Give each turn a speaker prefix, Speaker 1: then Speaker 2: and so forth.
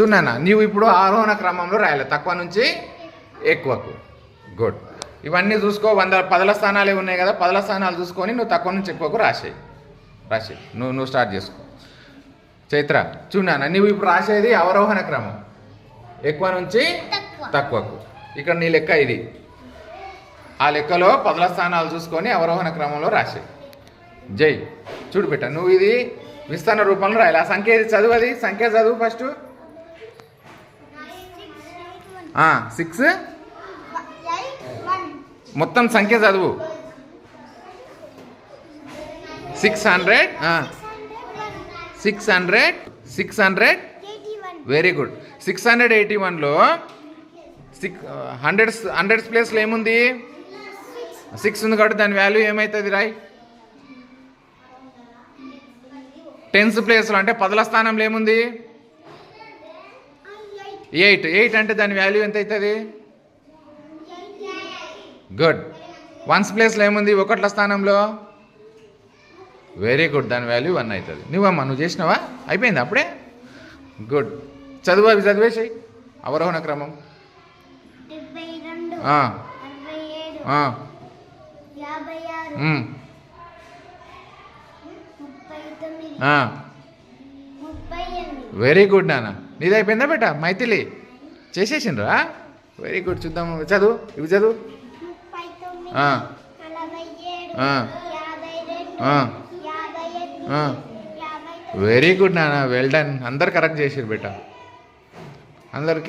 Speaker 1: చూడనా? నీవు ఇప్పుడు ఆరోహణ క్రమంలో రాయాలి. తక్కువ నుంచి ఎక్కువకు. గుడ్ ఇవన్నీ చూసుకో. వంద పదల స్థానాలే ఉన్నాయి కదా. పదల స్థానాలు చూసుకొని నువ్వు తక్కువ నుంచి ఎక్కువకు రాసేయి. రాసేయి. నువ్వు నువ్వు స్టార్ట్ చేసుకో. చైత్ర చూడనా? నువ్వు ఇప్పుడు రాసేది అవరోహణ క్రమం. ఎక్కువ నుంచి
Speaker 2: తక్కువ.
Speaker 1: తక్కువకు. ఇక్కడ నీ లెక్క ఇది. ఆ లెక్కలో పదల స్థానాలు చూసుకొని అవరోహణ క్రమంలో రాసే జై. చూడు బిడ్డ నువ్వు ఇది విస్తరణ రూపంలో రాయాలి. ఆ సంఖ్య చదువు అది? సంఖ్య చదువు ఫస్ట్ సిక్స్ మొత్తం సంఖ్య చదువు. Six hundred six hundred six hundred very good six hundred eighty వన్లో సిక్స్ హండ్రెడ్స్ హండ్రెడ్స్ ప్లేస్లో ఏముంది? సిక్స్ ఉంది కాబట్టి దాని వాల్యూ ఏమవుతుంది రాయ్? టెన్స్ ప్లేస్లో అంటే పదల స్థానంలో ఏముంది? ఎయిట్ ఎయిట్ అంటే దాని వాల్యూ ఎంత అవుతుంది గుడ్. వన్స్ ప్లేస్లో ఏముంది? ఒకట్ల స్థానంలో? Very good. దాని వాల్యూ వన్ అవుతుంది నువ్వమ్మా నువ్వు చేసినావా? అయిపోయింది అప్పుడే? గుడ్. చదువు అవి చదివేసాయి అవరోహణ క్రమం. వెరీ గుడ్ నాన్న. నీది అయిపోయిందా బేట? మైథిలి. చేసేసిండ్రా? వెరీ గుడ్ చూద్దాం చదువు. ఇవి చదువు. వెరీ గుడ్ నాన్న. వెల్ డన్ అందరు కరెక్ట్ చేసిరు బేట. అందరు